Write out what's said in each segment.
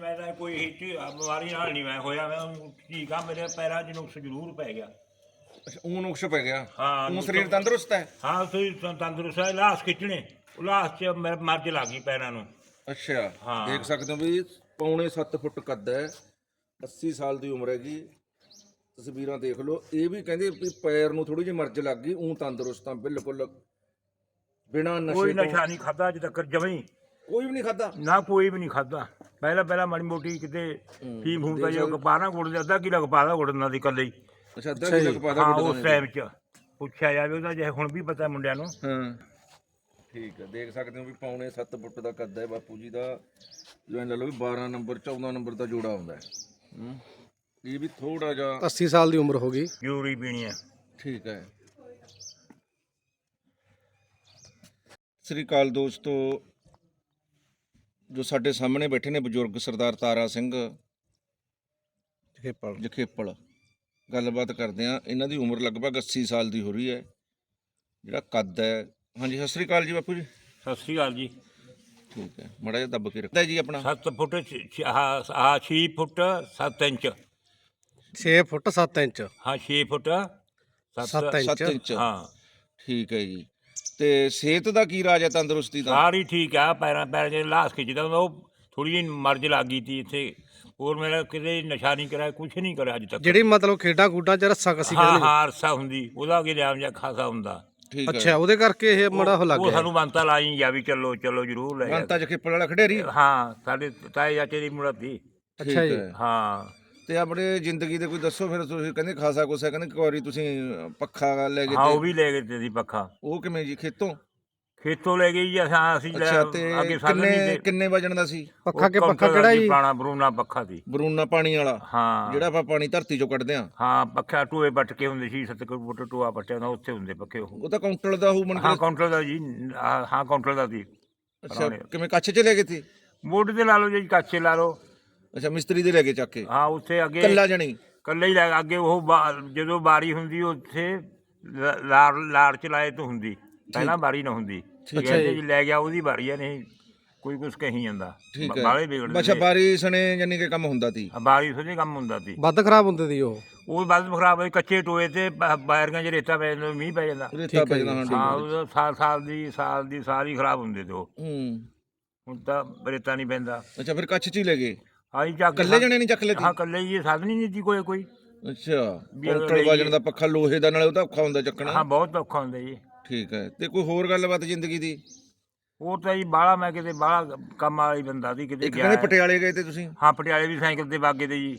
ਮੈਂ ਤਾਂ ਕੋਈ ਹਿੱਟ ਬਿਮਾਰੀ ਨਾਲ ਨਹੀਂ ਮੈਂ ਹੋਇਆ ਮੈਂ ਠੀਕ ਆ ਮੇਰੇ ਪੈਰਾਂ 'ਚ ਨੁਕਸ ਜ਼ਰੂਰ ਪੈ ਗਿਆ। ਅੱਛਾ ਉਹ ਨੁਕਸ ਪੈ ਗਿਆ? ਹਾਂ, ਉਹ ਸਰੀਰ ਤੰਦਰੁਸਤ ਹੈ? ਹਾਂ ਤੁਸੀਂ ਤ- ਤੰਦਰੁਸਤ ਹੈ ਲਾਸ ਖਿੱਚਣੇ ਉਹ ਲਾਸ 'ਚ ਮੇਰੇ ਮਰਜ ਲੱਗ ਗਈ ਪੈਰਾਂ ਨੂੰ। ਅੱਛਾ ਹਾਂ। ਦੇਖ ਸਕਦੇ ਹੋ ਵੀ ਪੌਣੇ 7 ਫੁੱਟ ਕੱਦ ਹੈ 80 ਸਾਲ ਦੀ ਉਮਰ ਹੈਗੀ। ਤਸਵੀਰਾਂ ਦੇਖ ਲਓ ਇਹ ਵੀ ਕਹਿੰਦੇ ਵੀ ਪੈਰ ਨੂੰ ਥੋੜੀ ਜਿਹੀ ਮਰਜ਼ ਲੱਗ ਗਈ ਉਹ ਤੰਦਰੁਸਤ ਆ ਬਿਲਕੁਲ ਬਿਨਾ ਕੋਈ ਨਸ਼ੇ ਤੋਂ। ਨਸ਼ਾ ਨਹੀਂ ਖਾਦਾ ਅਜ ਤੱਕ ਜਮਈ ਕੋਈ ਵੀ ਨਹੀਂ ਖਾਦਾ ਨਾ ਕੋਈ ਵੀ ਨਹੀਂ ਖਾਦਾ ਪਹਿਲਾਂ ਪਹਿਲਾਂ ਮਾੜੀ ਮੋਟੀ ਕਿਤੇ ਫੀਮ ਫੂਮ ਦਾ ਜੋ ਕਪਾਣਾ ਗੁੜ ਦੇ ਅੱਧਾ ਕਿਲੋ ਕਪਾਦਾ ਗੁੜ ਨਾਲ ਦੀ ਕੱਲੇ ਹੀ। ਅੱਛਾ ਅੱਧਾ ਕਿਲੋ ਕਪਾਦਾ ਹਾਂ ਉਸ ਟਾਈਮ 'ਚ ਪੁੱਛਿਆ ਜਾਵੇ ਉਹਦਾ ਜੇ ਹੁਣ ਵੀ ਪਤਾ ਮੁੰਡਿਆਂ ਨੂੰ। ਹਾਂ। ਠੀਕ ਹੈ ਦੇਖ ਸਕਦੇ ਹੋ ਵੀ ਪੌਣੇ 7 ਫੁੱਟ ਦਾ ਕੱਦ ਹੈ ਬਾਪੂ ਜੀ ਦਾ। ਜਿਵੇਂ ਲੈ ਲਓ ਵੀ 12 ਨੰਬਰ 14 ਨੰਬਰ ਦਾ ਜੋੜਾ ਹੁੰਦਾ ਹੈ। ਹੂੰ। ਇਹ ਵੀ ਥੋੜਾ ਜਿਹਾ 80 ਸਾਲ ਦੀ ਉਮਰ ਹੋ ਗਈ। ਜ਼ਰੂਰੀ ਪੀਣੀ ਹੈ। ਠੀਕ ਹੈ। ਸ੍ਰੀ ਅਕਾਲ ਦੋਸਤੋ ਜੋ ਸਾਡੇ ਸਾਹਮਣੇ ਬੈਠੇ ਨੇ ਬਜ਼ੁਰਗ ਸਰਦਾਰ ਤਾਰਾ ਸਿੰਘ ਖੇਪਲ ਜਖੇਪਲ। ਗੱਲਬਾਤ ਕਰਦੇ ਆ ਇਹਨਾਂ ਦੀ ਉਮਰ ਲਗਭਗ 80 ਸਾਲ ਦੀ ਹੋ ਰਹੀ ਹੈ। ਜਿਹੜਾ ਕੱਦ ਹੈ। ਹਾਂਜੀ ਸਤਿ ਸ੍ਰੀ ਅਕਾਲ ਜੀ ਬਾਪੂ ਜੀ। ਸਤਿ ਸ੍ਰੀ ਅਕਾਲ ਜੀ। ਠੀਕ ਹੈ ਮੜਾ ਜਿਹਾ ਦੱਬ ਕੇ ਰੱਖਦਾ ਜੀ ਆਪਣਾ? 7 ਫੁੱਟ ਆਹ 6 ਫੁੱਟ 7 ਇੰਚ। 6 ਫੁੱਟ 7 ਇੰਚ। ਹਾਂ 6 ਫੁੱਟ 7 ਇੰਚ। 7 ਇੰਚ। ਹਾਂ। ਠੀਕ ਹੈ ਜੀ। ਤੇ ਸਿਹਤ ਦਾ ਕੀ ਰਾਜ ਹੈ ਤੰਦਰੁਸਤੀ ਦਾ? ਸਾਰੀ ਠੀਕ ਆ ਪੈਰਾਂ ਪੈਰਾਂ 'ਚ ਲਾਸ ਖਿੱਚਦਾ ਹੁੰਦਾ ਉਹ ਥੋੜੀ ਜਿਹੀ ਮਰਜ ਲੱਗ ਗਈ ਤੀ ਇੱਥੇ। ਹੋਰ ਮੇਰਾ ਕਿਤੇ ਨਸ਼ਾ ਨਹੀਂ ਕਰਿਆ ਕੁਛ ਨਹੀਂ ਕਰਿਆ ਅੱਜ ਤੱਕ। ਜਿਹੜੀ ਮਤਲਬ ਖੇਡਾਂ ਖੂਡਾਂ ਚ ਰੱਸਾ ਕਸੀ ਹਾਂ ਕਹਿੰਦੇ ਹਾਂ ਅਰਸਾ ਹੁੰਦੀ। ਉਹਦਾ ਅੱਗੇ ਲਿਆਮ ਜਾਂ ਖਾਸਾ ਹੁੰਦਾ। ਠੀਕ ਹੈ। ਅੱਛਾ ਉਹਦੇ ਕਰਕੇ ਇਹ ਮੜਾ ਹੋ ਲੱਗ ਉਹ ਗਿਆ। ਸਾਨੂੰ ਬੰਤਾ ਲਾਈ ਜਾ ਵੀ ਚੱਲੋ ਚੱਲੋ ਜ਼ਰੂਰ ਲੈ ਜਾ। ਮੰਤਾ ਜਖੇਪਲ ਵਾਲਾ ਖੜੇਰੀ ਹਾਂ ਸਾਡੇ ਤਾਏ ਚਾਚੇ ਦੀ ਮੁੜਾ ਤੀ ਅੱਛਾ ਜੀ। ਹੈ। ਹਾਂ। ਤੇ ਆਪਣੇ ਜ਼ਿੰਦਗੀ ਦੇ ਕੋਈ ਦੱਸੋ ਫਿਰ ਤੁਸੀਂ ਕਹਿੰਦੇ ਖਾਸਾ ਕੁਛ ਹੈ ਕਹਿੰਦੇ ਇੱਕ ਵਾਰੀ ਤੁਸੀਂ ਪੱਖਾ ਲੈ ਗਏ ਹਾਂ ਉਹ ਵੀ ਲੈ ਗਏ ਤੇ ਸੀ ਪੱਖਾ। ਉਹ ਕਿਵੇਂ ਜੀ ਖੇਤੋਂ? ਖੇਤੋਂ ਲੈ ਗਈ ਜੀ ਅਸਾਂ ਅਸੀਂ ਲੈ ਅੱਛਾ ਤੇ ਅੱਗੇ ਸਾਧਨ ਨਹੀਂ ਕਿੰਨੇ ਕਿੰਨੇ ਵਜਣ ਦਾ ਸੀ? ਪੱਖਾ ਕੇ ਪੱਖਾ ਕਿਹੜਾ ਜੀ ਪੁਰਾਣਾ ਬਰੂਨਾ ਪੱਖਾ ਸੀ। ਬਰੂਨਾ ਪਾਣੀ ਵਾਲਾ। ਹਾਂ। ਜਿਹੜਾ ਆਪਾਂ ਪਾਣੀ ਧਰਤੀ ਚੋਂ ਕੱਢਦੇ ਆ ਹਾਂ ਪੱਖਾ ਟੂਏ ਪੱਟ ਕੇ ਹੁੰਦੇ ਸੀ ਸੱਤ ਫੁੱਟ ਟੂਆ ਪੱਟਿਆ ਹੁੰਦਾ ਉੱਥੇ ਹੁੰਦੇ ਪੱਖੇ ਉਹ। ਉਹ ਤਾਂ ਕਾਊਂਟਰ ਦਾ ਹੋਊ ਮਨ ਹਾਂ ਕਾਊਂਟਰ ਦਾ ਜੀ ਹਾਂ ਹਾਂ ਕਾਊਂਟਰ ਦਾ ਸੀ। ਅੱਛਾ ਕਿਵੇਂ ਕੱਛ ਚ ਲੈ ਗਏ ਸੀ ਮੋਢੇ ਤੇ ਲਾ ਲਓ ਜੀ ਕੱਚੇ ਲਾ ਲਓ। ਅੱਛਾ ਮਿਸਤਰੀ ਦੇ ਲੈ ਕੇ ਚੱਕ ਕੇ? ਹਾਂ ਉੱਥੇ ਅੱਗੇ ਕੱਲਾ ਜਣੀ? ਕੱਲੇ ਹੀ ਲੱਗ ਅੱਗੇ ਉਹ ਬਾ- ਜਦੋਂ ਬਾਰੀ ਹੁੰਦੀ ਉੱਥੇ ਲ- ਲਾੜ ਲਾੜ ਚ ਲਾਏ ਤੋਂ ਹੁੰਦੀ। ਪਹਿਲਾਂ ਬਾਰੀ ਨਾ ਹੁੰਦੀ। ਕਹਿੰਦੇ ਜੀ ਲੈ ਗਿਆ ਉਹਦੀ ਬਾਰੀ ਆ ਨਹੀਂ ਕੋਈ ਕੁਛ ਕਹੀ ਜਾਂਦਾ। ਠੀਕ ਹੈ। ਬਾਲੇ ਵਿਗੜਦੇ ਅੱਛਾ ਬਾਰੀ ਸਣੇ ਯਾਨੀ ਕਿ ਕੰਮ ਹੁੰਦਾ ਸੀ? ਬਾਰੀ ਸੋਝੇ ਕੰਮ ਹੁੰਦਾ ਸੀ। ਵੱਧ ਖਰਾਬ ਹੁੰਦੇ ਦੀ ਉਹ? ਉਹ ਬਾਅਦ ਖਰਾਬ ਹੋਏ ਕੱਚੇ ਟੋਏ ਤੇ ਬ- ਬਾਰੀਆਂ 'ਚ ਰੇਤਾ ਪੈ ਜਾਂਦਾ ਮੀਂਹ ਪੈ ਜਾਂਦਾ। ਰੇਤਾ ਪੈ ਜਾਂਦਾ ਹਾਂ ਹਾਂ ਉਹ ਸਾਲ ਸਾਲ ਦੀ ਸਾਲ ਦੀ ਸਾਰੀ ਖਰਾਬ ਹੁੰਦੇ ਤੇ ਉਹ। ਹੂੰ। ਹੁਣ ਤਾਂ ਰੇਤਾ ਨਹੀਂ ਪੈਂਦਾ। ਅੱਛਾ ਫਿਰ ਕੱਛ ਚ ਹੀ ਲੈ ਗਏ? ਹਾਂ ਜੀ ਚੱਕ ਕੱਲੇ ਜਣੇ ਨਹੀਂ ਚੱਕ ਲਏ ਹਾਂ ਕੱਲੇ ਹੀ ਸਾਧਨ ਹੀ ਨਹੀਂ ਸੀ ਕੋਈ ਕੋਈ। ਅੱਛਾ ਵੀ ਅਗਰ ਵਜਣ ਦਾ ਪੱਖਾ ਲੋਹੇ ਦਾ ਨਾਲੇ ਉਹ ਤਾਂ ਔਖਾ ਹੁੰਦਾ ਚੱਕਣਾ। ਹਾਂ ਬਹੁਤ ਔਖਾ ਹੁੰਦਾ ਜੀ। ਠੀਕ ਹੈ ਤੇ ਕੋਈ ਹੋਰ ਗੱਲਬਾਤ ਜ਼ਿੰਦਗੀ ਦੀ? ਉਹ ਤਾਂ ਜੀ ਬਾਹਲਾ ਮੈਂ ਕਿਤੇ ਬਾਹਲਾ ਕੰਮ ਵਾਲੀ ਬੰਦਾ ਸੀ ਕਿਤੇ ਇੱਕ ਗਿਆ ਕਹਿੰਦੇ ਪਟਿਆਲੇ ਗਏ ਤੇ ਤੁਸੀਂ? ਹਾਂ ਪਟਿਆਲੇ ਵੀ ਸਾਈਕਲ ਤੇ ਬਾਗੇ ਤੇ ਜੀ।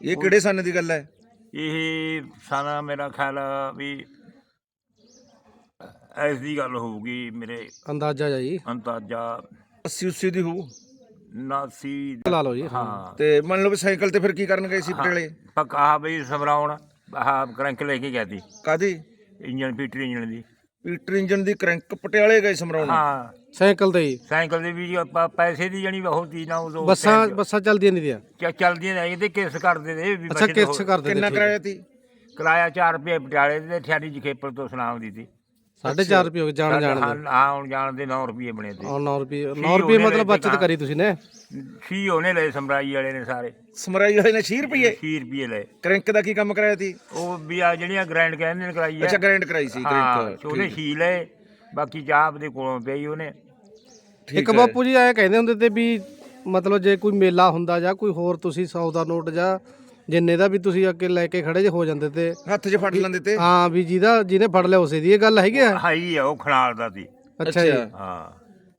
ਇਹ ਕਿਹੜੇ ਸੰਨ ਦੀ ਗੱਲ ਹੈ? ਇਹ ਸਾਨਾ ਮੇਰਾ ਖਿਆਲ ਆ ਵੀ ਐਸ ਦੀ ਗੱਲ ਹੋਊਗੀ ਮੇਰੇ ਅੰਦਾਜ਼ਾ ਜਾ ਜੀ। ਅੰਤਾਜਾ 80 80 ਦੀ ਹੋਊ। ਨਾਸੀ ਲਾ ਲਓ ਜੀ ਹਾਂ। ਤੇ ਮੰਨ ਲਓ ਵੀ ਸਾਈਕਲ ਤੇ ਫਿਰ ਕੀ ਕਰਨ ਗਏ ਸੀ ਪਟਿਆਲੇ ਪੱਕਾ ਆ ਬਈ ਸਮਰਾਉਣ ਆਹ ਕਰੰਕ ਲੈ ਕੇ ਗਿਆ ਸੀ। ਕਾਦੀ ਇੰਜਨ ਪੀਟਰ ਇੰਜਨ ਦੀ। ਪੀਟਰ ਇੰਜਨ ਦੀ ਕਰੰਕ ਪਟਿਆਲੇ ਗਏ ਸਮਰਾਉਣ? ਹਾਂ। ਸਾਈਕਲ ਤੇ ਹੀ। ਸਾਈਕਲ ਦੇ ਵੀ ਆਪਾਂ ਪੈਸੇ ਦੀ ਜਣੀ ਬਹੁਤ ਸੀ ਨਾ ਉਦੋਂ ਬੱਸਾਂ ਬੱਸਾਂ ਚੱਲਦੀਆਂ ਨਹੀਂ ਦੀਆਂ ਚ- ਚੱਲਦੀਆਂ ਨੇ ਇਹਦੇ ਕਿਸ ਕਰਦੇ ਨੇ ਵੀ ਅੱਛਾ ਬਚਤ ਕਿਸ ਹੋ- ਕਰਦੇ ਕਿੰਨਾ ਕਿਰਾਇਆ ਸੀ? ਕਿਰਾਇਆ 4 ਰੁਪਏ ਪਟਿਆਲੇ ਦੇ ਠਿਆਰੀ ਜਖੇਪਲ ਤੋਂ ਸੁਨਾਮ ਦੀ ਸੀ। 4.5 ਰੁਪਏ ਹੋ ਗਏ ਜਾਣ ਜਾਣ ਦੇ। ਹਾਂ ਹਾਂ, ਹੁਣ ਜਾਣ ਦੇ 9 ਰੁਪਏ ਬਣੇ ਤੇ। ਔਰ 9 ਰੁਪਏ 9 ਉਹਨੇ ਰੁਪਏ ਮਤਲਬ ਬਚਤ। ਕਰੀ ਤੁਸੀਂ ਨੇ। ਛੀ ਉਹਨੇ ਲਏ ਸਮਰਾਈ ਵਾਲੇ ਨੇ ਸਾਰੇ। ਸਮਰਾਈ ਵਾਲੇ ਨੇ 6 ਰੁਪਏ 6 ਰੁਪਏ ਲਏ। ਕਰੰਕ ਦਾ ਕੀ ਕੰਮ ਕਰਾਇਆ ਸੀ? ਉਹ ਵੀ ਆ ਜਿਹੜੀਆਂ ਗ੍ਰੈਂਡ ਕਹਿੰਦੇ ਨੇ ਕਰਾਈ ਅੱਛਾ ਹੈ ਗ੍ਰੈਂਡ ਕਰਾਈ ਸੀ ਕਰੰਕ। ਉਹਨੇ ਛੀ ਲਏ ਬਾਕੀ ਚਾਹ ਦੇ ਕੋਲੋਂ ਪਈ ਉਹਨੇ। ਇੱਕ ਬਾਪੂ ਜੀ ਐ ਕਹਿੰਦੇ ਹੁੰਦੇ ਤੇ ਵੀ ਮਤਲਬ ਜੇ ਕੋਈ ਮੇਲਾ ਹੁੰਦਾ ਜਾਂ ਕੋਈ ਹੋਰ ਤੁਸੀਂ 100 ਦਾ ਨੋਟ ਜਾਂ ਜਿੰਨੇ ਦਾ ਵੀ ਤੁਸੀਂ ਅੱਗੇ ਲੈ ਕੇ ਖੜੇ ਜੇ ਹੋ ਜਾਂਦੇ ਤੇ ਹੱਥ 'ਚ ਫੜ ਲੈਂਦੇ ਤੇ। ਹਾਂ ਵੀ ਜਿਹਦਾ ਜਿਹਨੇ ਫੜ ਲਿਆ ਉਸੇ ਦੀ ਇਹ ਗੱਲ ਹੈਗੀ ਆ? ਹਾਈ ਆ ਉਹ ਖਣਾਲ ਦਾ ਸੀ। ਅੱਛਾ ਜੀ। ਹਾਂ।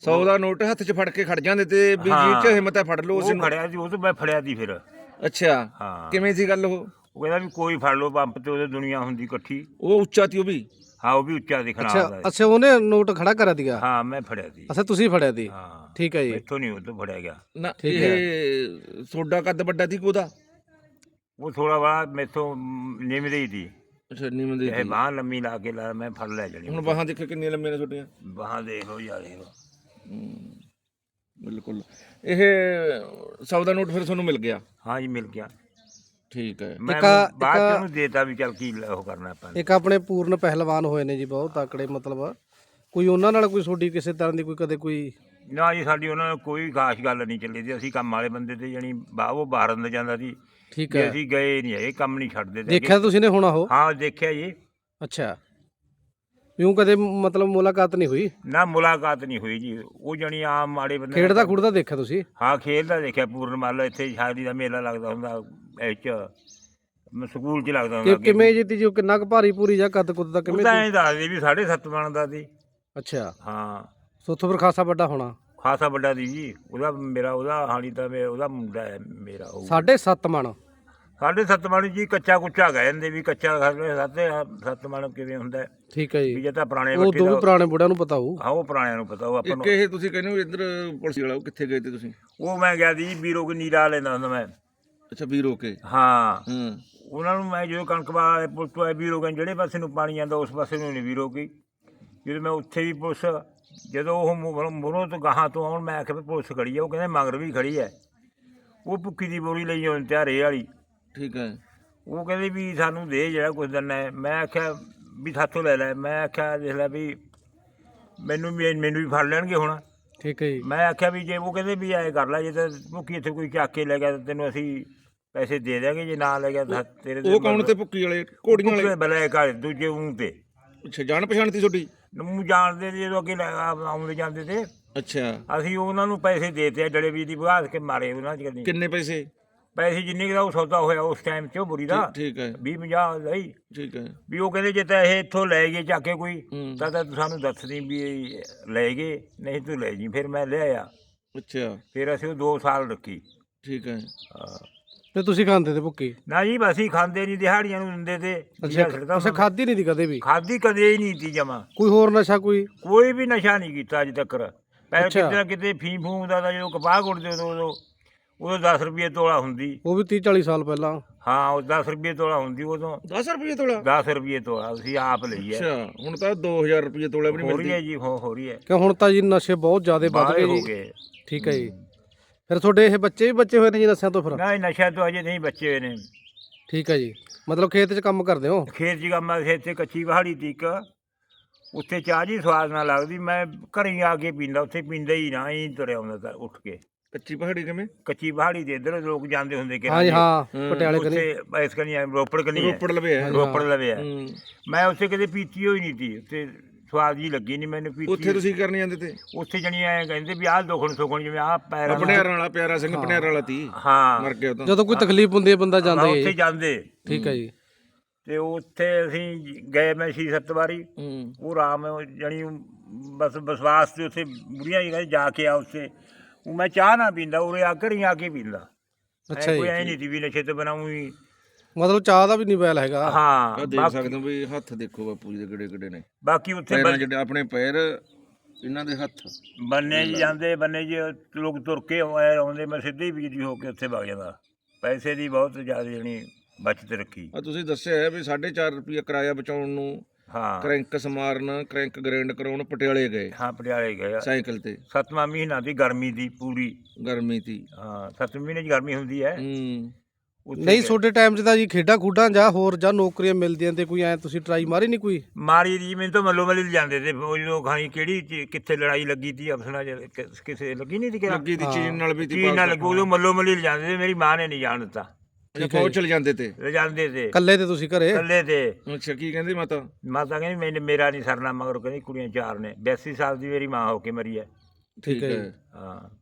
100 ਦਾ ਨੋਟ ਹੱਥ 'ਚ ਫੜ ਕੇ ਖੜ ਜਾਂਦੇ ਤੇ ਵੀ ਜੀ 'ਚ ਹਿੰਮਤ ਹੈ ਫੜ ਲਓ ਉਸ ਉਹ ਨੂੰ। ਖੜਿਆ ਸੀ ਉਹ ਤੋਂ ਮੈਂ ਫੜਿਆ ਸੀ ਫਿਰ। ਅੱਛਾ। ਹਾਂ। ਕਿਵੇਂ ਸੀ ਗੱਲ ਉਹ? ਉਹ ਕਹਿੰਦਾ ਵੀ ਕੋਈ ਫੜ ਲਓ ਪੰਪ ਤੇ ਉਹਦੇ ਦੁਨੀਆ ਹੁੰਦੀ ਇਕੱਠੀ। ਉਹ ਉੱਚਾ ਤੀ ਉਹ ਵੀ? ਹਾਂ ਉਹ ਵੀ ਉੱਚਾ ਸੀ ਖਣਾਲ ਅੱਛਾ ਦਾ ਅੱਛਾ ਉਹਨੇ ਨੋਟ ਖੜਾ ਕਰਾ ਦਿਆ ਹਾਂ ਮੈਂ ਫੜਿਆ ਸੀ। ਅੱਛਾ ਤੁਸੀਂ ਫੜਿਆ ਦੀ ਹਾਂ। ਠੀਕ ਹੈ ਜੀ। ਇੱਥੋਂ ਨਹੀਂ ਉਹ ਤੋਂ ਫੜਿਆ ਗਿਆ। ਨਾ ਇਹ ਸੋਡਾ ਕੱਦ ਵੱਡਾ ਸੀ ਕੋਦਾ ਉਹ ਥੋੜਾ ਬੜਾ ਮੈਥੋਂ ਹੀ ਸੀ। ਅੱਛਾ ਨੀਮ ਦੇ ਇਹ ਬਾਹ ਲੰਮੀ ਲਾ ਕੇ ਲਾ ਮੈਂ ਫੜ ਲੈ ਜਣੀ। ਹੁਣ ਬਾਹਾਂ ਦੇਖੋ ਕਿੰਨੀਆਂ ਲੰਮੀਆਂ ਨੇ ਛੋਟੀਆਂ। ਬਾਹ ਦੇਖ ਲਓ ਯਾਰ ਇਹ ਬਿਲਕੁਲ। ਇਹ 100 ਦਾ ਨੋਟ ਫਿਰ ਤੁਹਾਨੂੰ ਮਿਲ ਗਿਆ? ਹਾਂ ਜੀ ਮਿਲ ਗਿਆ। ਠੀਕ ਹੈ। ਮੈਂ ਬਾਅਦ ਚ ਉਹਨੂੰ ਦੇਤਾ ਵੀ ਚੱਲ ਕੀ ਉਹ ਕਰਨਾ ਆਪਾਂ ਨੇ। ਇੱਕ ਆਪਣੇ ਪੂਰਨ ਪਹਿਲਵਾਨ ਹੋਏ ਨੇ ਜੀ ਬਹੁਤ ਤਾਕੜੇ ਮਤਲਬ। ਕੋਈ ਉਹਨਾਂ ਨਾਲ ਕੋਈ ਤੁਹਾਡੀ ਕਿਸੇ ਤਰ੍ਹਾਂ ਦੀ ਕੋਈ ਕਦੇ ਕੋਈ ਨਾ ਜੀ ਸਾਡੀ ਉਹਨਾਂ ਨਾਲ ਕੋਈ ਖਾਸ ਗੱਲ ਨਹੀਂ ਚੱਲੀ ਸੀ ਅਸੀਂ ਕੰਮ ਵਾਲੇ ਬੰਦੇ ਤੇ ਜਾਣੀ ਬਾ ਉਹ ਬਾਹਰ ਅੰਦਰ ਜਾਂਦਾ ਸੀ ਠੀਕ ਤੇ ਹੈ। ਅਸੀਂ ਗਏ ਨਹੀਂ ਇਹ ਕੰਮ ਨਹੀਂ ਛੱਡਦੇ ਤੇ ਦੇਖਿਆ ਤੁਸੀਂ ਨੇ ਹੁਣ ਉਹ ਹਾਂ ਦੇਖਿਆ ਜੀ। ਅੱਛਾ। ਯੂੰ ਕਦੇ ਮਤਲਬ ਮੁਲਾਕਾਤ ਨਹੀਂ ਹੋਈ? ਨਾ ਮੁਲਾਕਾਤ ਨਹੀਂ ਹੋਈ ਜੀ। ਉਹ ਜਣੀ ਆਮ ਮਾੜੇ ਬੰਦੇ ਖੇਡਦਾ ਖੁੱਡਦਾ ਦੇਖਿਆ ਤੁਸੀਂ? ਹਾਂ ਖੇਡਦਾ ਦੇਖਿਆ। ਪੂਰਨ ਮਾਲਾ ਇੱਥੇ ਸ਼ਾਦੀ ਦਾ ਮੇਲਾ ਲੱਗਦਾ ਹੁੰਦਾ ਇਹ ਚ ਮ- ਸਕੂਲ ਚ ਲੱਗਦਾ ਹੁੰਦਾ ਕਿ ਕਿਵੇਂ ਜੀ ਜੋ ਕਿੰਨਾ ਕੁ ਭਾਰੀ ਪੂਰੀ ਜਾਂ ਕੱਦ ਕੁੱਦ ਦਾ ਕਿਵੇਂ ਸੀ? ਐਂ ਦੱਸਦੇ ਵੀ 7.5 ਮਣ ਦਾ ਸੀ। ਅੱਛਾ। ਹਾਂ। ਸੋ ਉੱਥੋਂ ਫਿਰ ਖਾਸਾ ਵੱਡਾ ਹੋਣਾ। ਖਾਸਾ ਵੱਡਾ ਦੀ ਜੀ। ਉਹਦਾ ਮੇਰਾ ਉਹਦਾ ਹਾਲੀ ਤਾਂ ਮੇ- ਉਹਦਾ ਮੁੰਡਾ ਹੈ ਮੇਰਾ ਉਹ। ਸਾਢੇ ਸੱਤ ਮਣ। ਸਾਢੇ ਸੱਤ ਮਣ ਜੀ ਕੱਚਾ ਕੁੱਚਾ ਕਹਿ ਜਾਂਦੇ ਵੀ ਕੱਚਾ ਸਾਡੇ ਸਾਢੇ ਸੱਤ ਮਣ ਕਿਵੇਂ ਹੁੰਦਾ ਹੈ। ਠੀਕ ਹੈ ਵੀ ਜੀ ਜੇ ਤਾਂ ਪੁਰਾਣੇ ਉਹ ਬੱਟੇ ਦੋ ਦਾ ਪੁਰਾਣੇ ਬੁੜਿਆਂ ਨੂੰ ਪਤਾ ਹੋਊ। ਹਾਂ ਉਹ ਪੁਰਾਣਿਆਂ ਨੂੰ ਪਤਾ ਉਹ ਆਪਾਂ ਇੱਕ ਨੂੰ ਇਹ ਤੁਸੀਂ ਕਹਿੰਦੇ ਹੋ ਇੱਧਰ ਪੁਲਿਸ ਵਾਲਾ ਉਹ ਕਿੱਥੇ ਗਏ ਤੇ ਤੁਸੀਂ? ਉਹ ਮੈਂ ਗਿਆ ਸੀ ਵੀਰੋ ਕੋ ਨੀਰਾ ਲੈਂਦਾ ਹੁੰਦਾ ਮੈਂ। ਅੱਛਾ ਵੀਰ ਓਕੇ ਹਾਂ। ਹੂੰ। ਉਹਨਾਂ ਨੂੰ ਮੈਂ ਜਦੋਂ ਕਣਕ ਵਾਲੇ ਪੁਲਿਸ ਤੋਂ ਆਏ ਵੀਰੋ ਕਹਿੰਦੇ ਜਿਹੜੇ ਪਾਸੇ ਨੂੰ ਪਾਣੀ ਜਾਂਦਾ ਉਸ ਪਾਸੇ ਨੂੰ ਨਹੀਂ ਵੀਰੋ ਕੀ। ਜਦੋਂ ਮੈਂ ਉੱਥੇ ਵੀ ਪੁਲਿਸ ਜਦੋਂ ਉਹ ਮੂਹਰੋਂ ਤੋਂ ਗਾਹਾਂ ਤੋਂ ਆਉਣ ਮੈਂ ਆਖਿਆ ਵੀ ਪੁਲਿਸ ਖੜੀ ਆ ਉਹ ਕਹਿੰਦੇ ਮਗਰ ਵੀ ਖੜੀ ਹੈ ਉਹ ਭੁੱਖੀ ਦੀ ਬੋਰੀ ਲਈ ਆਉਣ ਤਿਆਰੇ ਵਾਲੀ। ਠੀਕ ਹੈ ਉਹ ਕਹਿੰਦੇ ਵੀ ਸਾਨੂੰ ਦੇ ਜਿਹੜਾ ਕੁਝ ਦਿਨ ਹੈ ਮੈਂ ਆਖਿਆ ਵੀ ਸਾਥੋਂ ਲੈ ਲੈ। ਮੈਂ ਆਖਿਆ ਦੇਖ ਲੈ ਵੀ ਮੈਨੂੰ ਵੀ ਮੈਨੂੰ ਵੀ ਫੜ ਲੈਣਗੇ ਹੁਣ। ਠੀਕ ਹੈ ਜੀ। ਮੈਂ ਆਖਿਆ ਵੀ ਜੇ ਉਹ ਕਹਿੰਦੇ ਵੀ ਐ ਕਰ ਲੈ ਜੇ ਤਾਂ ਭੁੱਖੀ ਇੱਥੇ ਕੋਈ ਚੱਕ ਕੇ ਲੈ ਗਿਆ ਤਾਂ ਤੈਨੂੰ ਅਸੀਂ ਪੈਸੇ ਦੇ ਦਿਆਂਗੇ ਜੇ ਨਾ ਲੈ ਗਿਆ ਤਾਂ ਤੇਰੇ ਉਹ ਕੌਣ ਤੇ ਭੁੱਕੀ ਵਾਲੇ? ਘੋੜੀਆਂ ਵਾਲੇ? ਭੁੱਖੇ ਬਲੇ ਕਰ ਦੂਜੇ ਉਂ ਤੇ। ਅੱਛਾ ਜਾਣ ਪਛਾਣ ਤੀ ਤੁਹਾਡੀ? ਨੂੰ ਜਾਣਦੇ ਤੇ ਜਦੋਂ ਅੱਗੇ ਲੈ- ਆ- ਆਉਂਦੇ ਜਾਂਦੇ ਤੇ। ਅੱਛਾ। ਅਸੀਂ ਉਹਨਾਂ ਨੂੰ ਪੈਸੇ ਦੇਤੇ ਡਲੇ ਵੀ ਦੀ ਬਗਾਸ ਕੇ ਮਾਰੇ ਉਹਨਾਂ ਚ ਕਦੀ। ਕਿੰਨੇ ਪੈਸੇ? ਪੈਸੇ ਜਿੰਨੇ ਕੁ ਦਾ ਉਹ ਸੌਦਾ ਹੋਇਆ ਉਸ ਟਾਈਮ 'ਚ ਉਹ ਬੁਰੀ ਦਾ। ਠੀਕ ਹੈ। 20 50 ਲਈ ਠੀਕ ਹੈ। ਵੀ ਉਹ ਕਹਿੰਦੇ ਜੇ ਤਾਂ ਇਹ ਇੱਥੋਂ ਲੈ ਗਏ ਚੱਕ ਕੇ ਕੋਈ ਹੂੰ। ਤਾਂ ਤਾਂ ਤੂੰ ਸਾਨੂੰ ਦੱਸ ਦੀ ਵੀ ਇਹ ਲੈ ਗਏ ਨਹੀਂ ਤੂੰ ਲੈ ਜੀ ਫਿਰ ਮੈਂ ਲਿਆਇਆ ਅੱਛਾ। ਫਿਰ ਅਸੀਂ ਉਹ 2 ਸਾਲ ਰੱਖੀ। ਠੀਕ ਹੈ। ਹਾਂ। ਤੇ ਤੁਸੀਂ ਖਾਂਦੇ ਤੇ ਭੁੱਕੀ ਨਾ ਜੀ ਬਸ ਅਸੀਂ ਖਾਂਦੇ ਨਹੀਂ ਦਿਹਾੜੀਆਂ ਨੂੰ ਦਿੰਦੇ ਤੇ। ਅੱਛਾ ਅੱਛਾ ਖਾਦੀ ਨਹੀਂ ਦੀ ਕਦੇ ਵੀ? ਖਾਦੀ ਕਦੇ ਹੀ ਨਹੀਂ ਤੀ ਜਮਾ। ਕੋਈ ਹੋਰ ਨਸ਼ਾ ਕੋਈ? ਕੋਈ ਵੀ ਨਸ਼ਾ ਨਹੀਂ ਕੀਤਾ ਅਜੇ ਤੱਕ ਪਹਿਲਾਂ। ਕਿਤੇ ਨਾ ਕਿਤੇ ਫੀ ਫੂਮ ਦਾ ਜਦੋਂ ਕਪਾਹ ਗੁੱਟਦੇ ਉਦੋਂ ਉਦੋਂ ਉਦੋਂ 10 ਰੁਪਏ ਤੋਲਾ ਹੁੰਦੀ। ਉਹ ਵੀ 30 40 ਸਾਲ ਪਹਿਲਾਂ। ਹਾਂ ਉਹ 10 ਰੁਪਏ ਤੋਲਾ ਹੁੰਦੀ ਉਦੋਂ। 10 ਰੁਪਏ ਤੋਲਾ? 10 ਰੁਪਏ ਤੋਲਾ ਅਸੀਂ ਆਪ ਲਈ ਹੈ ਅੱਛਾ ਹੁਣ ਤਾਂ 2000 ਰੁਪਏ ਤੋਲਾ ਵੀ ਨਹੀਂ ਹੋ ਰਹੀ ਮਿਲਦੀ। ਹੈ ਜੀ ਹੋ ਹੋ ਰਹੀ ਹੈ। ਕਿ ਹੁਣ ਤਾਂ ਜੀ ਨਸ਼ੇ ਬਹੁਤ ਜ਼ਿਆਦਾ ਵੱਧ ਬਾਹਲੇ ਗਏ ਹੋ ਜੀ। ਗਏ। ਠੀਕ ਹੈ ਜੀ। ਫਿਰ ਤੁਹਾਡੇ ਇਹ ਬੱਚੇ ਵੀ ਬੱਚੇ ਹੋਏ ਨੇ ਜੀ ਨਸ਼ਿਆਂ ਤੋਂ ਫਿਰ? ਨਾ ਇਹ ਨਸ਼ਾ ਤੋਂ ਅਜੇ ਨਹੀਂ ਬੱਚੇ ਹੋਏ ਨੇ। ਠੀਕ ਹੈ ਜੀ। ਮਤਲਬ ਖੇਤ 'ਚ ਕੰਮ ਕਰਦੇ ਹੋ? ਖੇਤ ਜੀ ਕੰਮ ਅਸੀਂ ਇੱਥੇ ਕੱਚੀ ਪਹਾੜੀ ਤੀ ਇੱਕ। ਉੱਥੇ ਚਾਹ ਜੀ ਸਵਾਦ ਨਾਲ ਲੱਗਦੀ ਮੈਂ ਘਰੇ ਆ ਕੇ ਪੀਂਦਾ ਉੱਥੇ ਪੀਂਦਾ ਹੀ ਨਾ ਹੀ ਤੁਰਿਆ ਹੁੰਦਾ ਤਾਂ ਉੱਠ ਕੇ। ਕੱਚੀ ਪਹਾੜੀ ਕਿਵੇਂ? ਕੱਚੀ ਪਹਾੜੀ ਦੇ ਇੱਧਰ ਲੋਕ ਜਾਂਦੇ ਹੁੰਦੇ ਕਿ ਹਾਂ ਜੀ ਹਾਂ ਪਟਿਆਲੇ ਕਨੀ। ਉੱਥੇ ਇਸ ਕਨੀ ਰੋਪੜ ਕਨੀ ਰੋਪੜ ਲਵੇ ਰੋਪੜ ਲਵੇ। ਮੈਂ ਉੱਥੇ ਕਦੇ ਪੀਤੀ ਹੋਈ ਨਹੀਂ ਤੀ ਉੱਥੇ ਸਵਾਦ ਜੀ ਲੱਗੀ ਨਹੀਂ ਮੈਨੂੰ ਪੀਤੀ ਉੱਥੇ ਤੁਸੀਂ ਕਰਨ ਜਾਂਦੇ ਤੇ? ਉੱਥੇ ਜਣੀ ਐ ਕਹਿੰਦੇ ਵੀ ਆਹ ਦੁਖਣ ਸੁਖਣ ਜਿਵੇਂ ਆਹ ਪੈਰ ਪਨਿਆਰਾਂ ਵਾਲਾ ਪਿਆਰਾ ਸਿੰਘ ਪਨਿਆਰਾਂ ਵਾਲਾ ਤੀ। ਹਾਂ। ਮਰ ਗਿਆ ਤਾਂ। ਜਦੋਂ ਕੋਈ ਤਕਲੀਫ ਹੁੰਦੀ ਹੈ ਬੰਦਾ ਜਾਂਦਾ। ਹਾਂ, ਉੱਥੇ। ਜਾਂਦੇ। ਠੀਕ ਹੈ ਜੀ। ਤੇ ਉੱਥੇ ਅਸੀਂ ਗਏ ਮੈਂ ਛੇ ਸੱਤ ਵਾਰੀ ਹੂੰ। ਉਹ ਰਾਮ ਜਣੀ ਬਸ ਵਿਸ਼ਵਾਸ ਤੇ ਉੱਥੇ ਬੁੜੀਆਂ ਜੀ ਕਹਿੰਦੇ ਜਾ ਕੇ ਆ ਉੱਥੇ। ਉਹ ਮੈਂ ਚਾਹ ਨਾ ਪੀਂਦਾ ਉਰੇ ਆ ਘਰੀ ਆ ਕੇ ਪੀਂਦਾ। ਅੱਛਾ ਐਂ ਕੋਈ ਜੀ। ਐ ਨਹੀਂ ਸੀ ਵੀ ਨਸ਼ੇ ਤੇ ਬਣਾਉਂਗੀ ਮਤਲਬ ਚਾਹ ਦਾ ਵੀ ਨਹੀਂ ਬੈਲ ਹੈਗਾ। ਹਾਂ ਦੇਖ ਬਾਕੀ- ਸਕਦੇ ਹੋ ਵੀ ਹੱਥ ਦੇਖੋ ਬਾਪੂ ਜੀ ਦੇ ਕਿਹੜੇ ਕਿਹੜੇ ਨੇ। ਬਾਕੀ ਉੱਥੇ ਪੈਰਾਂ ਜਿਹੜੇ ਆਪਣੇ ਪੈਰ ਇਹਨਾਂ ਦੇ ਹੱਥ। ਬੰਨੇ ਜੀ ਜਾਂਦੇ ਬੰਨੇ ਜੀ ਲੋਕ ਤੁਰ ਕੇ ਆਏ ਆਉਂਦੇ ਮੈਂ ਸਿੱਧੀ ਬਿਜਲੀ ਹੋ ਕੇ ਉੱਥੇ ਵਗ ਜਾਂਦਾ। ਪੈਸੇ ਦੀ ਬਹੁਤ ਜ਼ਿਆਦਾ ਜਣੀ ਬਚਤ ਰੱਖੀ। ਆ ਤੁਸੀਂ ਦੱਸਿਆ ਹੈ ਵੀ 4.5 ਰੁਪਏ ਕਿਰਾਇਆ ਬਚਾਉਣ ਨੂੰ ਹਾਂ। ਕ੍ਰੈਂਕ ਸਮਾਰਨ ਕ੍ਰੈਂਕ ਗ੍ਰੈਂਡ ਕਰਾਉਣ ਪਟਿਆਲੇ ਗਏ। ਹਾਂ ਪਟਿਆਲੇ ਗਏ ਸਾਈਕਲ ਤੇ। ਸੱਤਵਾਂ ਮਹੀਨਾ ਦੀ ਗਰਮੀ ਦੀ ਪੂਰੀ। ਗਰਮੀ ਤੀ ਹਾਂ ਸੱਤਵੇਂ ਮਹੀਨੇ 'ਚ ਗਰਮੀ ਹੁੰਦੀ ਹੈ। ਹੂੰ। ਉੱਥੇ ਨਹੀਂ ਗਏ। ਛੋਟੇ ਟਾਈਮ 'ਚ ਤਾਂ ਜੀ ਖੇਡਾਂ ਖੂਡਾਂ ਜਾਂ ਹੋਰ ਜਾਂ ਨੌਕਰੀਆਂ ਮਿਲਦੀਆਂ ਤੇ ਕੋਈ ਐ ਤੁਸੀਂ ਟਰਾਈ ਮਾਰੀ ਨਹੀਂ ਕੋਈ? ਮਾਰੀ ਦੀ ਮੈਨੂੰ ਤਾਂ ਮੱਲੋ ਮੱਲੀ ਜਾਂਦੇ ਤੇ ਉਹ ਜਦੋਂ ਖਾਣੀ ਕਿਹੜੀ ਚੀ- ਕਿੱਥੇ ਲੜਾਈ ਲੱਗੀ ਤੀ ਅਫਸਰਾਂ ਚ ਕਿ- ਕਿਸੇ ਲੱਗੀ ਨਹੀਂ ਤੀ ਕਿ ਲੱਗੀ ਦੀ ਚੀਨ ਨਾਲ ਵੀ ਤੀ ਚੀਜ਼ ਨਾਲ ਲੱਗੂ ਉਦੋਂ ਮੱਲੋ ਮੱਲੀ ਜਾਂਦੇ ਤੇ ਮੇਰੀ ਮਾਂ ਨੇ ਨਹੀਂ ਜਾਣ ਦਿੱਤਾ। ਜੇ ਫੌਜ ਚਲ ਜਾਂਦੇ ਤੇ? ਜਾਂਦੇ ਤੇ। ਇਕੱਲੇ ਤੇ ਤੁਸੀਂ ਘਰੇ? ਇਕੱਲੇ ਤੇ। ਅੱਛਾ ਕੀ ਕਹਿੰਦੇ ਮਾਤਾ? ਮਾਤਾ ਕਹਿੰਦੀ ਮੈਨੂੰ ਮੇਰਾ ਨਹੀਂ ਸਰਨਾ ਮਗਰ ਕਹਿੰਦੀ ਕੁੜੀਆਂ ਚਾਰ ਨੇ। 82 ਸਾਲ ਦੀ ਮੇਰੀ ਮਾਂ ਹੋ ਕੇ ਮਰੀ ਹੈ। ਠੀਕ ਹੈ ਜੀ। ਹਾਂ।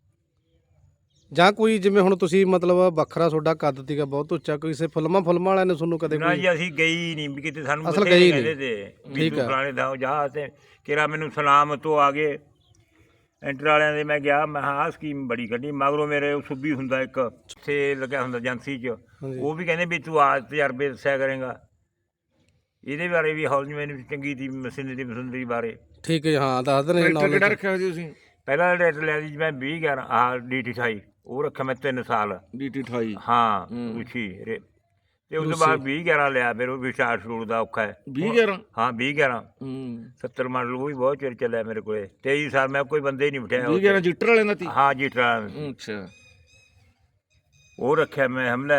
ਜਾਂ ਕੋਈ ਜਿਵੇਂ ਹੁਣ ਤੁਸੀਂ ਮਤਲਬ ਵੱਖਰਾ ਤੁਹਾਡਾ ਕੱਦ ਤੀਗਾ ਬਹੁਤ ਉੱਚਾ ਕਿਸੇ ਫਿਲਮਾਂ ਫਿਲਮਾਂ ਵਾਲਿਆਂ ਨੇ ਤੁਹਾਨੂੰ ਕਦੇ ਨਾ ਕੋਈ ਜੀ ਅਸੀਂ ਗਈ ਨਹੀਂ ਵੀ ਕਿਤੇ ਸਾਨੂੰ ਅਸਲ ਬਥੇਰੇ ਗਈ ਕਹਿੰਦੇ ਨਹੀਂ। ਤੇ ਵੀ ਠੀਕ ਤੂੰ ਆ। ਫਲਾਣੇ ਦਾ ਜਾ ਤੇ ਕਿਰਾ ਮੈਨੂੰ ਸਲਾਮ ਤੋਂ ਆ ਗਏ ਐਂਟਰ ਵਾਲਿਆਂ ਦੇ ਮੈਂ ਗਿਆ ਮੈਂ ਹਾਂ ਆਹ ਸਕੀਮ ਬੜੀ ਕੱਢੀ ਮਗਰੋਂ ਮੇਰੇ ਉਹ ਸੁੱਬੀ ਹੁੰਦਾ ਇੱਕ ਉੱਥੇ ਲੱਗਿਆ ਹੁੰਦਾ ਏਜੰਸੀ 'ਚ ਹਾਂਜੀ। ਉਹ ਵੀ ਕਹਿੰਦੇ ਵੀ ਤੂੰ ਆ ਤਜਰਬੇ ਦੱਸਿਆ ਕਰੇਗਾ ਇਹਦੇ ਬਾਰੇ ਵੀ ਹੌਲੀ ਮੈਨੂੰ ਚੰਗੀ ਦੀ ਮਸ਼ੀਨਰੀ ਮਸ਼ੀਨਰੀ ਬਾਰੇ ਠੀਕ ਹੈ ਜੀ, ਹਾਂ ਦੱਸ ਦੇਣੇ ਟਰੈਕਟਰ ਕਿਹੜਾ knowledge। ਰੱਖਿਆ ਹੋਇਆ ਸੀ ਤੁਸੀਂ ਪਹਿਲਾਂ ਰੇਟ ਲਿਆ ਸੀ ਜੀ ਮੈਂ 20 11 ਆ ਡੀਟੀ 28 ਉਹ ਰੱਖਿਆ ਮੈਂ 3 ਸਾਲ। ਡੀਟੀ 28 ਹਾਂ ਹੂੰ। ਉਛੀ ਰੇ- ਤੇ ਉਸ ਤੋਂ ਬਾਅਦ 20 11 ਲਿਆ ਫਿਰ ਉਹ ਵੀ ਸਟਾਰਟ ਸ਼ੁਰੂ ਦਾ ਔਖਾ ਹੈ। 20 11 ਹਾਂ 20 11 ਹੂੰ। 70 ਮਾਡਲ ਉਹ ਵੀ ਬਹੁਤ ਚਿਰ ਚੱਲਿਆ ਮੇਰੇ ਕੋਲੇ। 23 ਸਾਲ ਮੈਂ ਕੋਈ ਬੰਦੇ ਹੀ ਨਹੀਂ ਬਿਠਾਇਆ 20 11 ਜੀਟਰ ਵਾਲਿਆਂ ਦਾ ਤੀ? ਹਾਂ ਜੀ ਟਰਾਂ ਅੱਛਾ। ਉਹ ਰੱਖਿਆ ਮੈਂ ਹਮਲਾ।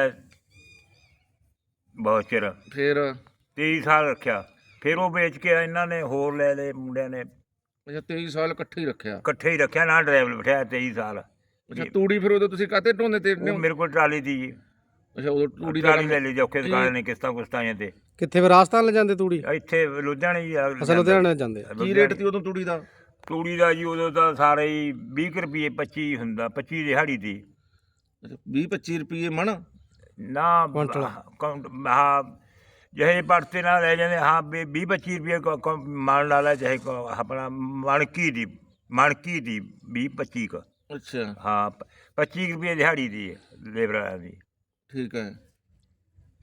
ਬਹੁਤ ਚਿਰ। ਫੇਰ? 23 ਸਾਲ ਰੱਖਿਆ। ਫਿਰ ਉਹ ਵੇਚ ਕੇ ਇਹਨਾਂ ਨੇ ਹੋਰ ਲੈ ਲਏ ਮੁੰਡਿਆਂ ਨੇ। ਅੱਛਾ 23 ਸਾਲ ਇਕੱਠੇ ਹੀ ਰੱਖਿਆ। ਇਕੱਠੇ ਹੀ ਰੱਖਿਆ ਨਾਲ ਡਰਾਈਵਰ ਬਿਠਾਇਆ 23 ਸਾਲ। ਅੱਛਾ ਤੂੜੀ ਫਿਰ ਉਦੋਂ ਤੁਸੀਂ ਕਾਤੇ ਢੋਂਦੇ ਤੇ ਉਹ ਮੇਰੇ ਕੋਲ ਟਰਾਲੀ ਦੀ ਜੀ। ਅੱਛਾ ਉਦੋਂ ਤੂੜੀ ਦਾ ਟਰਾਲੀ ਲੈ ਲਈ ਔਖੇ ਦੁਕਾਨ ਨੇ ਕਿਸ਼ਤਾਂ ਕੁਸ਼ਤਾਂ ਤੇ। ਕਿੱਥੇ ਫਿਰ ਰਾਜਸਥਾਨ ਲੈ ਜਾਂਦੇ ਤੂੜੀ? ਇੱਥੇ ਲੁਧਿਆਣੇ ਹੀ ਆ- ਅਸਲ ਲੁਧਿਆਣੇ ਜਾਂਦੇ। ਆ। ਕੀ ਰੇਟ ਸੀ ਉਦੋਂ ਤੂੜੀ ਦਾ? ਤੂੜੀ ਦਾ ਜੀ ਉਦੋਂ ਤਾਂ ਸਾਰੇ ਹੀ 20 ਕੁ ਰੁਪਏ 25 ਹੁੰਦਾ 25 ਦਿਹਾੜੀ ਦੀ। ਅੱਛਾ 20 25 ਰੁਪਏ ਮਣ? ਨਾ। ਕਾਊਂਟ ਹਾਂ ਜਿਹੇ ਪੜਤੇ ਨਾਲ ਲੈ ਜਾਂਦੇ ਹਾਂ 20 25 ਰੁਪਏ ਮਾਲ ਵਾਲਾ ਚਾਹੇ ਕੋ- ਆਪਣਾ ਮਣਕੀ ਦੀ ਮਣਕੀ ਦੀ 20 25 ਕ। ਅੱਛਾ। ਹਾਂ 25 ਰੁਪਏ ਦਿਹਾੜੀ ਦੀ ਹੈ ਲੇਬਰ ਵਾਲਿਆਂ ਦੀ। ਠੀਕ ਹੈ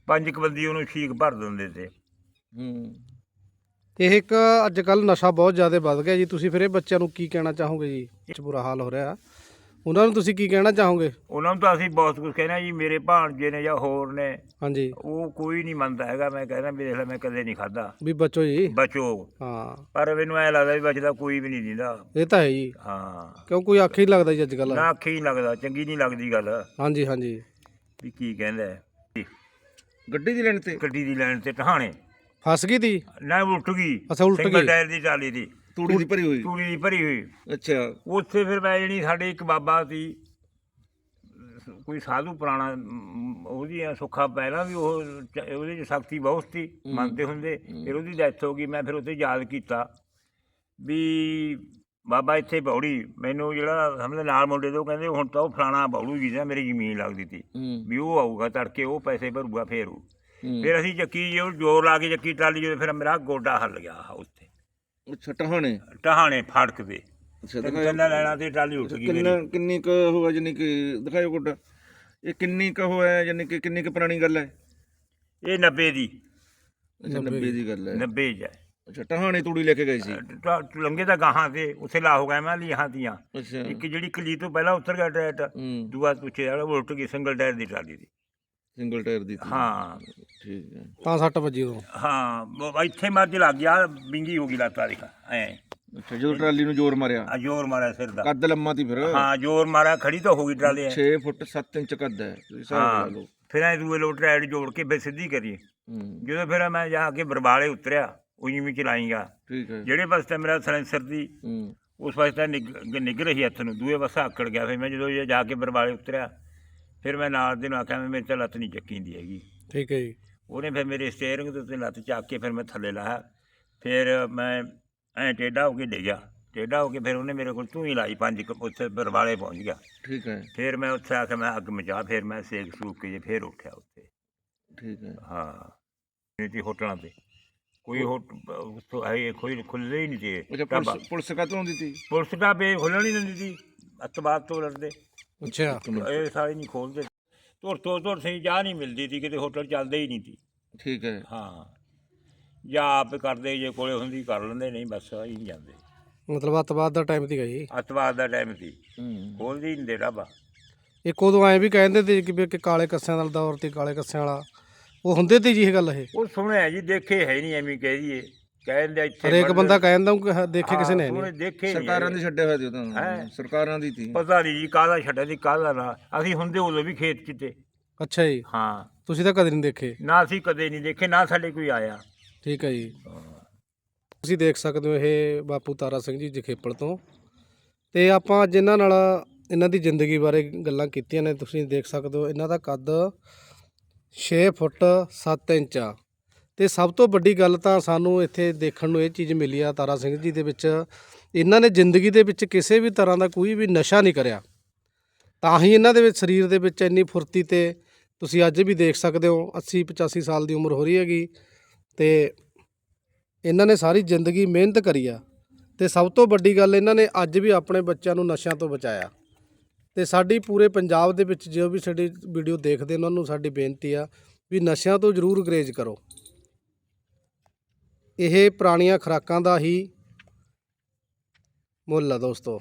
ਪੰਜ ਕੁ ਬੰਦੀ ਉਹਨੂੰ ਛੀਕ ਭਰ ਦਿੰਦੇ ਤੇ। ਹੂੰ। ਇਹ ਇੱਕ ਅੱਜ ਕੱਲ ਨਸ਼ਾ ਬਹੁਤ ਜ਼ਿਆਦਾ ਵੱਧ ਗਿਆ ਜੀ। ਤੁਸੀਂ ਫਿਰ ਇਹ ਬੱਚਿਆਂ ਨੂੰ ਕੀ ਕਹਿਣਾ ਚਾਹੋਗੇ ਜੀ? ਇਹ 'ਚ ਬੁਰਾ ਹਾਲ ਹੋ ਰਿਹਾ। ਉਹਨਾਂ ਨੂੰ ਤੁਸੀਂ ਕੀ ਕਹਿਣਾ ਚਾਹੋਗੇ? ਉਹਨਾਂ ਨੂੰ ਤਾਂ ਅਸੀਂ ਬਹੁਤ ਕੁਝ ਕਹਿਣਾ ਜੀ ਮੇਰੇ ਭਾਣਜੇ ਨੇ ਜਾਂ ਹੋਰ ਨੇ ਹਾਂਜੀ। ਉਹ ਕੋਈ ਨਹੀਂ ਮੰਨਦਾ ਹੈਗਾ ਮੈਂ ਕਹਿੰਦਾ ਵੀ ਦੇਖ ਲੈ ਮੈਂ ਕਦੇ ਨਹੀਂ ਖਾਦਾ ਵੀ ਬੱਚੋ ਜੀ। ਬਚੋ। ਹਾਂ। ਪਰ ਮੈਨੂੰ ਐ ਲੱਗਦਾ ਵੀ ਬਚਦਾ ਕੋਈ ਵੀ ਨਹੀਂ ਦਿੰਦਾ। ਇਹ ਤਾਂ ਹੈ ਜੀ। ਹਾਂ। ਕਿਉਂ ਕੋਈ ਅੱਖ ਹੀ ਲੱਗਦਾ ਜੀ ਅੱਜ ਕੱਲ ਨਾ ਅੱਖੀ ਨਹੀਂ ਲੱਗਦਾ ਚੰਗੀ ਨਹੀਂ ਲੱਗਦੀ ਗੱਲ। ਹਾਂਜੀ ਹਾਂਜੀ। ਵੀ ਕੀ ਕਹਿੰਦਾ ਹੈ। ਗੱਡੀ ਦੀ ਲੈਣ ਤੇ? ਗੱਡੀ ਦੀ ਲਾਈਨ ਤੇ ਟਹਾਣੇ ਫਸ ਗਈ ਤੀ? ਨਾ ਉਲਟ ਗਈ। ਅੱਛਾ, ਉਲਟ ਸਿੰਗਲ ਗਈ। ਟਾਇਰ ਦੀ ਟਰਾਲੀ ਦੀ। ਤੂੜੀ ਦੀ ਭਰੀ ਹੋਈ? ਤੂੜੀ ਦੀ ਭਰੀ ਹੋਈ। ਅੱਛਾ। ਉੱਥੇ ਫਿਰ ਮੈਂ ਜਿਹੜੀ ਸਾਡੇ ਇੱਕ ਬਾਬਾ ਸੀ ਕੋਈ ਸਾਧੂ ਪੁਰਾਣਾ ਅਮ, ਉਹਦੀਆਂ ਸੁੱਖਾ ਪਹਿਲਾਂ ਵੀ ਉਹ ਉਹਦੇ ਚ ਸ਼ਕਤੀ ਬਹੁਤ ਸੀ ਮੰਨਦੇ ਹੁੰਦੇ। ਫਿਰ ਉਹਦੀ ਡੈਥ ਹੋ ਗਈ ਮੈਂ ਫਿਰ ਉੱਥੇ ਯਾਦ ਕੀਤਾ ਵੀ ਬਾਬਾ ਇੱਥੇ ਬੌੜੀ ਮੈਨੂੰ ਜਿਹੜਾ ਹਮਲੇ ਨਾਲ ਮੁੰਡੇ ਤੋਂ ਕਹਿੰਦੇ ਹੁਣ ਤਾਂ ਉਹ ਫਲਾਣਾ ਬੌੜੂ ਜੀ ਨਾ ਮੇਰੀ ਜ਼ਮੀਨ ਲੱਗਦੀ ਸੀ ਹੂੰ। ਵੀ ਉਹ ਆਊਗਾ ਤੜਕੇ ਉਹ ਪੈਸੇ ਭਰੂਗਾ ਫੇਰ। ਫਿਰ ਅਸੀਂ ਚੱਕੀ ਜੇ ਉਹ ਜ਼ੋਰ ਲਾ ਕੇ ਚੱਕੀ ਟਰਾਲੀ ਜਦੋਂ ਫਿਰ ਮੇਰਾ ਗੋਡਾ ਹੱਲ ਗਿਆ ਉੱਥੇ। ਅੱਛਾ ਟਹਾਣੇ? ਟਹਾਣੇ ਫਾੜਕ ਦੇ ਅੱਛਾ ਦਿਖਾਓ। ਲੈਣਾ ਤੇ ਟਰਾਲੀ ਉੱਠ ਗਈ ਮੇਰੀ। ਕਿੰਨਾ ਕਿੰਨੀ ਕੁ ਹੋਇਆ ਜਾਨੀ ਕਿ ਦਿਖਾਓ ਕੋਡਾ ਇਹ ਕਿੰਨੀ ਕੁ ਹੋਇਆ ਜਾਨੀ ਕਿ ਕਿੰਨੀ ਕੁ ਪੁਰਾਣੀ ਗੱਲ ਹੈ? ਇਹ 90 ਦੀ। ਅੱਛਾ 90 ਦੀ। ਗੱਲ ਹੈ। 90 ਚ ਹੈ। ਅੱਛਾ ਟਹਾਣੇ ਤੂੜੀ ਲੈ ਕੇ ਗਏ ਸੀ? ਲੰਗੇ ਤਾਂ ਗਾਹਾਂ ਤੇ ਉੱਥੇ ਲਾ ਹੋ ਗਿਆ ਮੈਂ ਲੀਹਾਂ ਦੀਆਂ ਅੱਛਾ। ਇੱਕ ਜਿਹੜੀ ਕਲੀ ਤੋਂ ਪਹਿਲਾਂ ਉਤਰ ਗਿਆ ਟਰੈਟ ਹੂੰ। ਦੂਆ ਪਿੱਛੇ ਵਾਲਾ ਉਲਟ ਗਈ ਸਿੰਗਲ ਟਾਇਰ ਦੀ ਟਰਾਲੀ ਦੀ ਸਿੰਗਲ ਟਾਇਰ ਦੀ ਤੀ। ਹਾਂ। ਠੀਕ ਹੈ। ਤਾਂ ਸੱਟ ਵੱਜੀ ਉਦੋਂ। ਹਾਂ ਇੱਥੇ ਮਰਜ ਲੱਗ ਗਿਆ ਬਿੰਗੀ ਹੋ ਗਈ ਲੱਤਾਂ ਦੀ ਐ। ਅੱਛਾ ਜਦੋਂ ਟਰਾਲੀ ਨੂੰ ਜ਼ੋਰ ਮਾਰਿਆ? ਆ ਜ਼ੋਰ ਮਾਰਿਆ ਸਿਰ ਦਾ। ਕੱਦ ਲੰਮਾ ਤੀ ਫਿਰ? ਹਾਂ ਜ਼ੋਰ ਮਾਰਿਆ ਖੜੀ ਤਾਂ ਹੋ ਗਈ ਟਰਾਲੀ ਐਂ। 6 ਫੁੱਟ 7 ਇੰਚ ਕੱਦ ਹੈ ਤੁਸੀਂ ਹਿਸਾਬ ਲਾ ਹਾਂ ਲਓ। ਫਿਰ ਐ ਦੂਏ ਲੋਟ ਟਰੈਡ ਜੋੜ ਕੇ ਫਿਰ ਸਿੱਧੀ ਕਰੀ ਹੂੰ। ਜਦੋਂ ਫਿਰ ਮੈਂ ਜਾ ਕੇ ਬਰਬਾਲੇ ਉਤਰਿਆ ਉਹੀ ਵੀ ਚਲਾਈਗਾ। ਠੀਕ ਹੈ। ਜਿਹੜੇ ਪਾਸੇ ਮੇਰਾ ਸਲੈਂਸਰ ਦੀ ਹੂੰ। ਉਸ ਪਾਸੇ ਤਾਂ ਰਹੀ ਹੱਥ ਨੂੰ ਦੂਏ ਪਾਸੇ ਆਕੜ ਗਿਆ। ਫਿਰ ਮੈਂ ਜਦੋਂ ਇਹ ਜਾ ਕੇ ਬਰਬਾਲੇ ਉਤਰਿਆ ਫਿਰ ਮੈਂ ਨਾਲ ਦੇ ਨੂੰ ਆਖਿਆ ਵੀ ਮੇਰੇ ਤਾਂ ਲੱਤ ਨਹੀਂ ਚੱਕੀਂਦੀ ਹੈਗੀ। ਠੀਕ ਹੈ ਜੀ। ਉਹਨੇ ਫਿਰ ਮੇਰੇ ਸਟੀਅਰਿੰਗ ਦੇ ਉੱਤੇ ਲੱਤ ਚੱਕ ਕੇ ਫਿਰ ਮੈਂ ਥੱਲੇ ਲਾਇਆ। ਫਿਰ ਮੈਂ ਐ ਟੇਢਾ ਹੋ ਕੇ ਡਿੱਗਿਆ। ਟੇਢਾ ਹੋ ਕੇ ਫਿਰ ਉਹਨੇ ਮੇਰੇ ਕੋਲ ਤੂੰ ਹੀ ਲਾਈ ਪੰਜ ਕੁ ਉੱਥੇ ਬਰਬਾਲੇ ਪਹੁੰਚ ਗਿਆ। ਠੀਕ ਹੈ। ਫਿਰ ਮੈਂ ਉੱਥੇ ਆ ਕੇ ਮੈਂ ਅੱਗ ਮਚਾ ਫਿਰ ਮੈਂ ਸੇਕ ਸੂਕ ਕੇ ਜੇ ਫਿਰ ਉੱਠਿਆ ਉੱਥੇ। ਠੀਕ ਹੈ। ਹਾਂ। ਨੀਤੀ ਹੋਟਲਾਂ ਤੇ। ਕੋਈ ਹੋਟ ਉੱਥੋਂ ਆਏ ਕੋਈ ਖੁੱਲ੍ਹੇ ਹੀ ਨਹੀਂ ਤੇ ਅੱਛਾ ਪੁਲਿਸ ਪੁਲਿਸ ਕਾਤੋਂ ਆਉਂਦੀ ਤੀ ਪੁਲਿਸ ਦਾ ਬੇ ਖੁੱਲ੍ਹਣ ਹੀ ਨਹੀਂ ਦਿੰਦੀ ਸੀ। ਅਤਬਾਦ ਤੋਂ ਲੜਦੇ। ਅੱਛਾ। ਇਹ ਸਾਰੇ ਨਹੀਂ ਖੋਲਦੇ ਧੁਰ ਤੋਂ ਧੁਰ ਸਹੀ ਚਾਹ ਨਹੀਂ ਮਿਲਦੀ ਸੀ ਕਿਤੇ ਹੋਟਲ ਚੱਲਦੇ ਹੀ ਨਹੀਂ ਸੀ। ਠੀਕ ਹੈ। ਹਾਂ। ਜਾਂ ਆਪ ਕਰਦੇ ਜੇ ਕੋਲੇ ਹੁੰਦੀ ਕਰ ਲੈਂਦੇ ਨਹੀਂ ਬਸ ਨਹੀਂ ਜਾਂਦੇ। ਮਤਲਬ ਅੱਤਵਾਦ ਦਾ ਟਾਈਮ ਸੀਗਾ ਜੀ। ਅਤਵਾਦ ਦਾ ਟਾਈਮ ਸੀ। ਹੂੰ। ਖੋਲਦੇ ਹੀ ਨਹੀਂ ਦੇ ਢਾਬਾ ਇੱਕ ਉਦੋਂ ਐਂ ਵੀ ਕਹਿੰਦੇ ਤੇ ਕਿ ਵੀ ਕਿ ਕਾਲੇ ਕੱਸਿਆਂ ਦਾ ਦੌਰ ਤੇ ਕਾਲੇ ਕੱਸਿਆਂ ਵਾਲਾ। ਉਹ ਹੁੰਦੇ ਤੇ ਜੀ ਇਹ ਗੱਲ ਇਹ? ਉਹ ਸੁਣਿਆ ਜੀ ਦੇਖੇ ਹੈ ਨਹੀਂ ਐਵੇਂ ਕਹਿ ਦਈਏ। ਕਹਿੰਦੇ ਇੱਥੇ ਹਰੇਕ ਬੰਦੇ- ਬੰਦਾ ਕਹਿੰਦਾ ਕਿ ਦੇਖੇ ਕਿਸੇ ਨੇ ਹਾਂ, ਨਹੀਂ। ਸੁਣੇ ਦੇਖੇ ਨਹੀਂ। ਸਰਕਾਰਾਂ। ਦੀ ਛੱਡਿਆ ਹੋਇਆ ਸੀ ਉਹ ਤਾਂ ਹੈਂ? ਸਰਕਾਰਾਂ ਦੀ ਤੀ ਪਤਾ ਨਹੀਂ ਜੀ ਕਾਹਦਾ ਛੱਡਿਆ ਸੀ ਕਾਹਦਾ ਨਾ। ਅਸੀਂ ਹੁੰਦੇ ਉਦੋਂ ਵੀ ਖੇਤ 'ਚ ਤੇ ਅੱਛਾ ਜੀ। ਹਾਂ। ਤੁਸੀਂ ਤਾਂ ਕਦੇ ਨਹੀਂ ਦੇਖੇ। ਨਾ ਅਸੀਂ ਕਦੇ ਨਹੀਂ ਦੇਖੇ ਨਾ ਸਾਡੇ ਕੋਈ ਆਇਆ। ਠੀਕ ਹੈ ਜੀ। ਤੁਸੀਂ ਦੇਖ ਸਕਦੇ ਹੋ ਇਹ ਬਾਪੂ ਤਾਰਾ ਸਿੰਘ ਜੀ ਜਖੇਪਲ ਤੋਂ। ਤੇ ਆਪਾਂ ਅੱਜ ਇਹਨਾਂ ਨਾਲ ਇਹਨਾਂ ਦੀ ਜ਼ਿੰਦਗੀ ਬਾਰੇ ਗੱਲਾਂ ਕੀਤੀਆਂ ਨੇ ਤੁਸੀਂ ਦੇਖ ਸਕਦੇ ਹੋ ਇਹਨਾਂ ਦਾ ਕੱਦ 6 ਫੁੱਟ 7 ਇੰਚ। ਆ ਤੇ ਸਭ ਤੋਂ ਵੱਡੀ ਗੱਲ ਤਾਂ ਸਾਨੂੰ ਇੱਥੇ ਦੇਖਣ ਨੂੰ ਇਹ ਚੀਜ਼ ਮਿਲੀ ਆ ਤਾਰਾ ਸਿੰਘ ਜੀ ਦੇ ਵਿੱਚ। ਇਹਨਾਂ ਨੇ ਜ਼ਿੰਦਗੀ ਦੇ ਵਿੱਚ ਕਿਸੇ ਵੀ ਤਰ੍ਹਾਂ ਦਾ ਕੋਈ ਵੀ ਨਸ਼ਾ ਨਹੀਂ ਕਰਿਆ। ਤਾਂ ਹੀ ਇਹਨਾਂ ਦੇ ਵਿੱਚ ਸਰੀਰ ਦੇ ਵਿੱਚ ਇੰਨੀ ਫੁਰਤੀ ਤੇ ਤੁਸੀਂ ਅੱਜ ਵੀ ਦੇਖ ਸਕਦੇ ਹੋ 80 85 ਸਾਲ ਦੀ ਉਮਰ ਹੋ ਰਹੀ ਹੈਗੀ ਤੇ ਇਹਨਾਂ ਨੇ ਸਾਰੀ ਜ਼ਿੰਦਗੀ ਮਿਹਨਤ ਕਰੀ ਆ। ਤੇ ਸਭ ਤੋਂ ਵੱਡੀ ਗੱਲ ਇਹਨਾਂ ਨੇ ਅੱਜ ਵੀ ਆਪਣੇ ਬੱਚਿਆਂ ਨੂੰ ਨਸ਼ਿਆਂ ਤੋਂ ਬਚਾਇਆ। ਤੇ ਸਾਡੀ ਪੂਰੇ ਪੰਜਾਬ ਦੇ ਵਿੱਚ ਜੋ ਵੀ ਸਾਡੀ ਵੀਡੀਓ ਦੇਖਦੇ ਉਹਨਾਂ ਨੂੰ ਸਾਡੀ ਬੇਨਤੀ ਆ ਵੀ ਨਸ਼ਿਆਂ ਤੋਂ ਜ਼ਰੂਰ ਗਰੇਜ ਕਰੋ। ਇਹ ਪੁਰਾਣੀਆਂ ਖੁਰਾਕਾਂ ਦਾ ਹੀ ਮੁੱਲ ਆ ਦੋਸਤੋ।